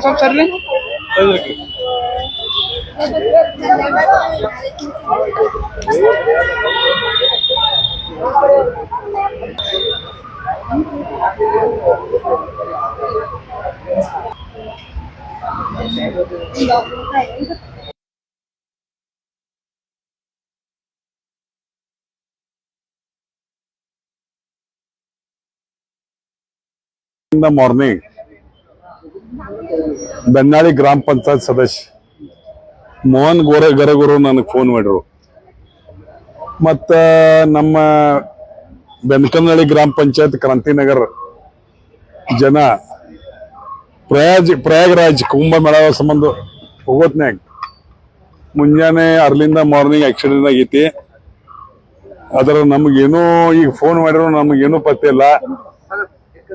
ആരാണ് സംസാരിക്കുന്നത് In the morning, ಬೆನ್ನಾಳಿ ಗ್ರಾಮ ಪಂಚಾಯತ್ ಸದಸ್ಯ. ಮೋಹನ್ ಗೋರೆ ಗರಗುರು ನನಗೆ ಫೋನ್ ಮಾಡಿರು ಮತ್ತು ನಮ್ಮ ಬೆನ್ಕನಹಳ್ಳಿ ಗ್ರಾಮ ಪಂಚಾಯತ್ ಕ್ರಾಂತಿನಗರ ಜನ ಪ್ರಯಾಜ್ ಪ್ರಯಾಗರಾಜ್ ಕುಂಭಮೇಳ ಸಂಬಂಧ ಹೋಗೋತ್ನಾಗ ಮುಂಜಾನೆ ಅರ್ಲಿಂದ ಮಾರ್ನಿಂಗ್ ಆಕ್ಸಿಡೆಂಟ್ ಆಗೈತಿ ಅದರ ಏನೋ ಈಗ ಫೋನ್ ಮಾಡಿರೋ ನಮಗೇನೂ ಪತ್ತೆ ಇಲ್ಲ.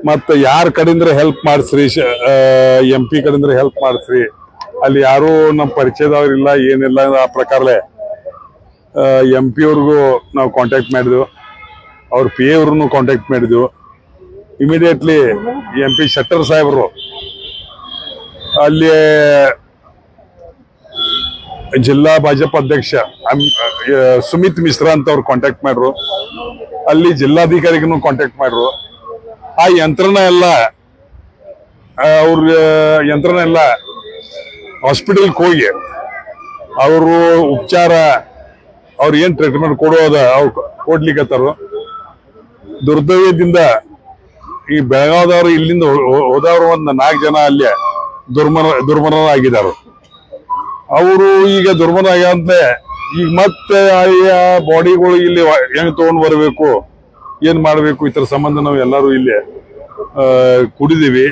ಮತ್ತ ಯಾರ ಕಡೆಯಿಂದ ಹೆಲ್ಪ್ ಮಾಡಿಸ್ರಿ ಎಂ ಪಿ ಕಡೆಯಿಂದ ಹೆಲ್ಪ್ ಮಾಡಿಸ್ರಿ. ಅಲ್ಲಿ ಯಾರು ನಮ್ಮ ಪರಿಚಯದವ್ರಿಲ್ಲ ಏನಿಲ್ಲ ಆ ಪ್ರಕಾರಲೇ ಎಂ ಪಿ ಅವ್ರಿಗೂ ನಾವು ಕಾಂಟ್ಯಾಕ್ಟ್ ಮಾಡಿದ್ವು. ಅವ್ರ ಪಿ ಎವ್ರನ್ನು ಕಾಂಟ್ಯಾಕ್ಟ್ ಮಾಡಿದ್ವು. ಇಮಿಡಿಯೇಟ್ಲಿ ಎಂ ಪಿ ಶೆಟ್ಟರ್ ಸಾಹೇಬರು. ಅಲ್ಲಿ ಜಿಲ್ಲಾ ಭಾಜಪ ಅಧ್ಯಕ್ಷ ಸುಮಿತ್ ಮಿಶ್ರಾ ಅಂತ ಅವ್ರು ಕಾಂಟ್ಯಾಕ್ಟ್ ಮಾಡ್ರು. ಅಲ್ಲಿ ಜಿಲ್ಲಾಧಿಕಾರಿಗೂ ಕಾಂಟ್ಯಾಕ್ಟ್ ಮಾಡ್ರು. ಆ ಯಂತ್ರನ ಎಲ್ಲ ಅವ್ರ ಯಂತ್ರನ ಎಲ್ಲ ಹಾಸ್ಪಿಟಲ್ಗೆ ಹೋಗಿ ಅವರು ಉಪಚಾರ, ಅವ್ರು ಏನು ಟ್ರೀಟ್ಮೆಂಟ್ ಕೊಡೋದ ಅವ್ರು ಕೊಡ್ಲಿಕ್ಕತ್ತಾರೋ ದುರ್ದೈವ್ಯದಿಂದ ಈ ಬೆಳಗಾವಿದವರು ಇಲ್ಲಿಂದ ಹೋದವರು ಒಂದು ನಾಲ್ಕು ಜನ ಅಲ್ಲಿ ದುರ್ಮರ ದುರ್ಮರಣರಾಗಿದ್ದಾರೆ ಅವರು ಈಗ ದುರ್ಮನ ಆಗ್ಯಂತೆ ಈಗ ಮತ್ತೆ ಆ ಬಾಡಿಗಳು ಇಲ್ಲಿ ಹೆಂಗ್ ತಗೊಂಡ್ ಬರಬೇಕು? ಏನ್ ಮಾಡ್ಬೇಕು? ಥರ ಸಂಬಂಧ ನಾವು ಎಲ್ಲರೂ ಇಲ್ಲಿ ಕುಡಿದೀವಿ.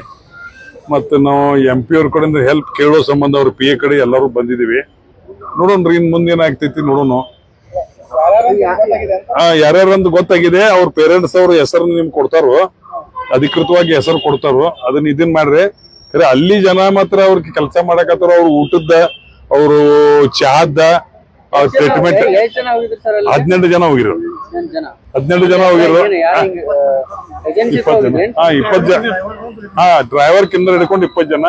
ಮತ್ತೆ ನಾವು ಎಂ ಪಿ ಅವ್ರ ಕಡೆಯಿಂದ ಹೆಲ್ಪ್ ಕೇಳೋ ಸಂಬಂಧ ಅವ್ರ ಪಿ ಎ ಕಡೆ ಎಲ್ಲರೂ ಬಂದಿದೀವಿ. ನೋಡೋಣ್ರಿ, ಇನ್ ಮುಂದೆ ಏನಾಗ್ತೈತಿ ನೋಡೋಣ. ಯಾರ್ಯಾರಂತ ಗೊತ್ತಾಗಿದೆ, ಅವ್ರ ಪೇರೆಂಟ್ಸ್ ಅವ್ರ ಹೆಸರು ನಿಮ್ಗೆ ಕೊಡ್ತಾರೋ, ಅಧಿಕೃತವಾಗಿ ಹೆಸರು ಕೊಡ್ತಾರೋ, ಅದನ್ನ ಇದನ್ ಮಾಡ್ರಿ. ಅಲ್ಲಿ ಜನ ಮಾತ್ರ ಅವ್ರಿಗೆ ಕೆಲಸ ಮಾಡಕತ್ತಾರ, ಅವ್ರು ಊಟದ ಅವರು ಚಹಾದ ಸರ್ ಹದಿನೆಂಟು ಜನ ಹೋಗಿರೋ ಹದಿನೆಂಟು ಜನ. ಹೋಗಿರೋ ಹಾ ಇಪ್ಪತ್ತು ಜನ. ಹಾ ಡ್ರೈವರ್ ಕಿಂದ ಹಿಡ್ಕೊಂಡು ಇಪ್ಪತ್ತು ಜನ.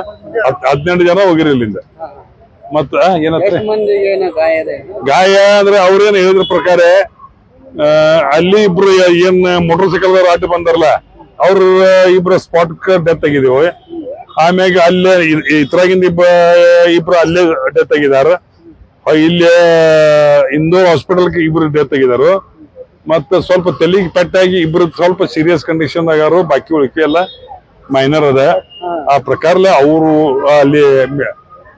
ಹದಿನೆಂಟು ಜನ ಹೋಗಿರಿ ಇಲ್ಲಿಂದ. ಮತ್ತ ಏನತ್ತ? ಗಾಯ ಅಂದ್ರೆ ಅವ್ರೇನ್ ಹೇಳಿದ್ರ ಪ್ರಕಾರ ಅಲ್ಲಿ ಇಬ್ರು ಏನ್ ಮೋಟರ್ ಸೈಕಲ್ ಆಟ ಬಂದಾರಲ್ಲ ಅವ್ರ ಇಬ್ರು ಸ್ಪಾಟ್ ಡೆತ್ ಆಗಿದೀವಿ. ಆಮ್ಯಾಗ ಅಲ್ಲೇ ಇದ್ರಾಗಿಂದ ಇಬ್ಬ ಇಬ್ರು ಅಲ್ಲೇ ಡೆತ್ ಆಗಿದಾರ. ಇಲ್ಲಿ ಇಂದೋರ್ ಹಾಸ್ಪಿಟಲ್ ಇಬ್ರು ಡೆತ್ ಆಗಿದಾರು. ಮತ್ತ ಸ್ವಲ್ಪ ತಲೆಗೆ ಪೆಟ್ಟಾಗಿ ಇಬ್ರು ಸ್ವಲ್ಪ ಸೀರಿಯಸ್ ಕಂಡೀಷನ್ ಆಗಾರು ಬಾಕಿ ಉಳಿಕೆ ಎಲ್ಲ ಮೈನರ್ ಅದ. ಆ ಪ್ರಕಾರಲೆ ಅವರು ಅಲ್ಲಿ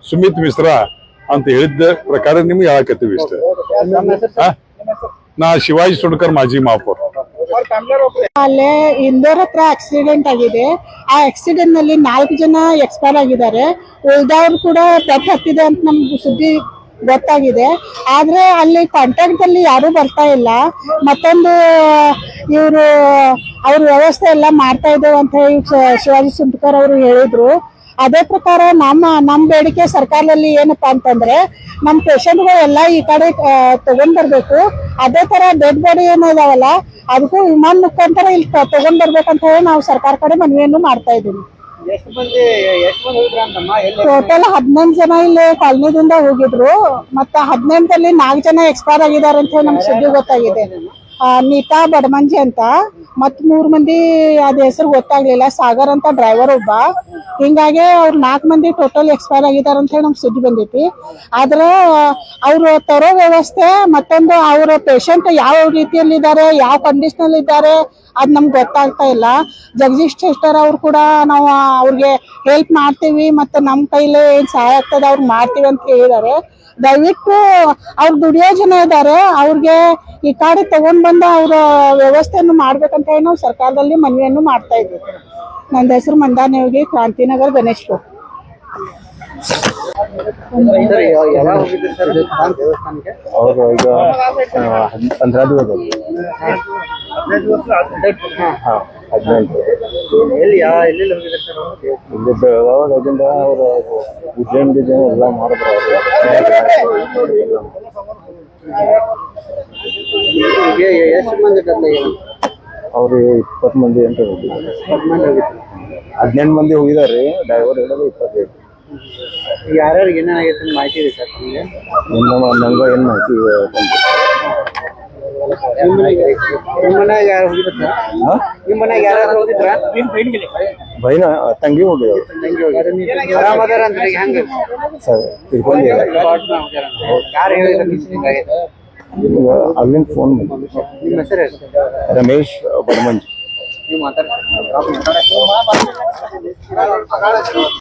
ಸುಮಿತ್ ಮಿಶ್ರಾ ಅಂತ ಹೇಳಿದ್ದ ಪ್ರಕಾರ ನಿಮ್ಗೆ ಹೇಳಕತ್ತೀವಿ ಇಷ್ಟ. ನಾ ಶಿವಾಜಿ ಸುಡ್ಕರ್, ಮಾಜಿ ಮಹಾಪೌರ್ ಅಲ್ಲೇ ಇಂದೋರ್ ಹತ್ರ ಆಕ್ಸಿಡೆಂಟ್ ಆಗಿದೆ. ಆ ಆಕ್ಸಿಡೆಂಟ್ನಲ್ಲಿ ನಾಲ್ಕು ಜನ ಎಕ್ಸ್ಪೈರ್ ಆಗಿದ್ದಾರೆ. ಉಳಿದವ್ರು ಕೂಡ ಡೆತ್ ಹತ್ತಿದೆ ಅಂತ ನಮ್ಗೆ ಸುದ್ದಿ ಗೊತ್ತಾಗಿದೆ. ಆದ್ರೆ ಅಲ್ಲಿ ಕಾಂಟ್ಯಾಕ್ಟ್ ಅಲ್ಲಿ ಯಾರು ಬರ್ತಾ ಇಲ್ಲ. ಮತ್ತೊಂದು, ಇವರು, ಅವ್ರ ವ್ಯವಸ್ಥೆ ಎಲ್ಲ ಮಾಡ್ತಾ ಇದ್ದೇವೆ ಅಂತ ಹೇಳಿ ಶಿವಾಜಿ ಸುಂದಕರ್ ಅವರು ಹೇಳಿದ್ರು. ಅದೇ ಪ್ರಕಾರ ನಮ್ಮ ನಮ್ಮ ಬೇಡಿಕೆ ಸರ್ಕಾರದಲ್ಲಿ ಏನಪ್ಪಾ ಅಂತಂದ್ರೆ, ನಮ್ಮ ಪೇಷಂಟ್ಗಳೆಲ್ಲ ಈ ಕಡೆ ತೊಗೊಂಡ್ಬರ್ಬೇಕು ತಗೊಂಡ್ ಬರ್ಬೇಕು. ಅದೇ ತರ ಡೆಡ್ ಬಾಡಿ ಏನೋ ಇದಾವಲ್ಲ, ಅದಕ್ಕೂ ವಿಮಾನ ಮುಖಾಂತರ ಇಲ್ಲಿ ತಗೊಂಡ್ ಬರ್ಬೇಕಂತ ಹೇಳಿ ನಾವು ಸರ್ಕಾರ ಕಡೆ ಮನವಿಯನ್ನು ಮಾಡ್ತಾ ಇದ್ದೀವಿ. ಟೋಟಲ್ ಹದಿನೆಂಟು ಜನ ಇಲ್ಲಿ ಕಾಲನಿದಿಂದ ಹೋಗಿದ್ರು. ಮತ್ತೆ ಹದಿನೆಂಟಲ್ಲಿ ನಾಲ್ಕು ಜನ ಎಕ್ಸ್ಪೈರ್ ಆಗಿದ್ದಾರೆ ಅಂತ ಹೇಳಿ ನಮ್ಗೆ ಸುದ್ದಿ ಗೊತ್ತಾಗಿದೆ. ನೀತಾ ಬಡಮಂಜಿ ಅಂತ. ಮತ್ ಮೂರ್ ಮಂದಿ ಅದ ಹೆಸರು ಗೊತ್ತಾಗ್ಲಿಲ್ಲ. ಸಾಗರ್ ಅಂತ ಡ್ರೈವರ್ ಒಬ್ಬ. ಹಿಂಗಾಗಿ ಅವ್ರ ನಾಲ್ಕು ಮಂದಿ ಟೋಟಲ್ ಎಕ್ಸ್ಪೈರ್ ಆಗಿದ್ದಾರೆ ಅಂತ ಹೇಳಿ ನಮ್ಗೆ ಸುದ್ದಿ ಬಂದೈತಿ. ಆದ್ರೆ ಅವ್ರು ತರೋ ವ್ಯವಸ್ಥೆ ಮತ್ತೊಂದು ಅವ್ರ ಪೇಷಂಟ್ ಯಾವ ರೀತಿಯಲ್ಲಿ ಇದ್ದಾರೆ ಯಾವ ಕಂಡೀಷನ್ ಇದ್ದಾರೆ ಅದ್ ನಮ್ಗೆ ಗೊತ್ತಾಗ್ತಾ ಇಲ್ಲ. ಜಗದೀಶ್ ಶೆಟ್ಟರ್ ಅವ್ರು ಕೂಡ ನಾವು ಅವ್ರಿಗೆ ಹೆಲ್ಪ್ ಮಾಡ್ತೀವಿ ಮತ್ತೆ ನಮ್ಮ ಕೈಲಿ ಏನ್ ಸಹಾಯ ಆಗ್ತದೆ ಅವ್ರು ಮಾಡ್ತೀವಿ ಅಂತ ಹೇಳಿದ್ದಾರೆ ದಯವಿಟ್ಟು ಅವ್ರು ದುಡಿಯೋ ಜನ ಇದ್ದಾರೆ ಅವ್ರಿಗೆ ಈ ಕಾಡಿ ತಗೊಂಡ್ ಬಂದ ಅವ್ರ ವ್ಯವಸ್ಥೆಯನ್ನು ಮಾಡ್ಬೇಕಂತ ಹೇಳಿ ನಾವು ಸರ್ಕಾರದಲ್ಲಿ ಮನವಿಯನ್ನು ಮಾಡ್ತಾ ಇದ್ವಿ. ನಂದ ಹೆಸರು ಮಂದಾನೇವಿಗೆ, ಕ್ರಾಂತಿನಗರ್ ಗಣೇಶ್ ಅವರು ಈಗ ಹಾ ಹದಿನೆಂಟು ಎಲ್ಲಿ ಯಾವ ಎಲ್ಲೆಲ್ಲಿ ಹೋಗಿದ್ರಿ ಸರ್ ಅವ್ರು? ಎಲ್ಲ ಮಾಡಿದ್ರು ಅವರು. ಈಗ ಎಷ್ಟು ಮಂದಿ ಅವರು ಇಪ್ಪತ್ತು ಮಂದಿ ಅಂತ ಹೋಗಿದ್ದಾರೆ. ಹದಿನೆಂಟು ಮಂದಿ ಹೋಗಿದಾರೆ ಡ್ರೈವರ್ ಹೇಳೋದು ಇಪ್ಪತ್ತೈದು. ಯಾರ್ಯಾರಿಗೆ ಏನಾಗೈತೆ ಅಂತ ಮಾಹಿತಿ ಇದೆ ಸರ್ ನಿಮಗೆ? ನಮ್ಮ ನಂಗೆ ಏನು ಮಾಹಿತಿ ಬಂತು ಬೈನ ತಂಗಿ ಹೋಗಿದ್ರು ಸರ್ ಅಲ್ಲಿಂದ ಫೋನ್ ರಮೇಶ್ ಬಡಮಂಜಿ.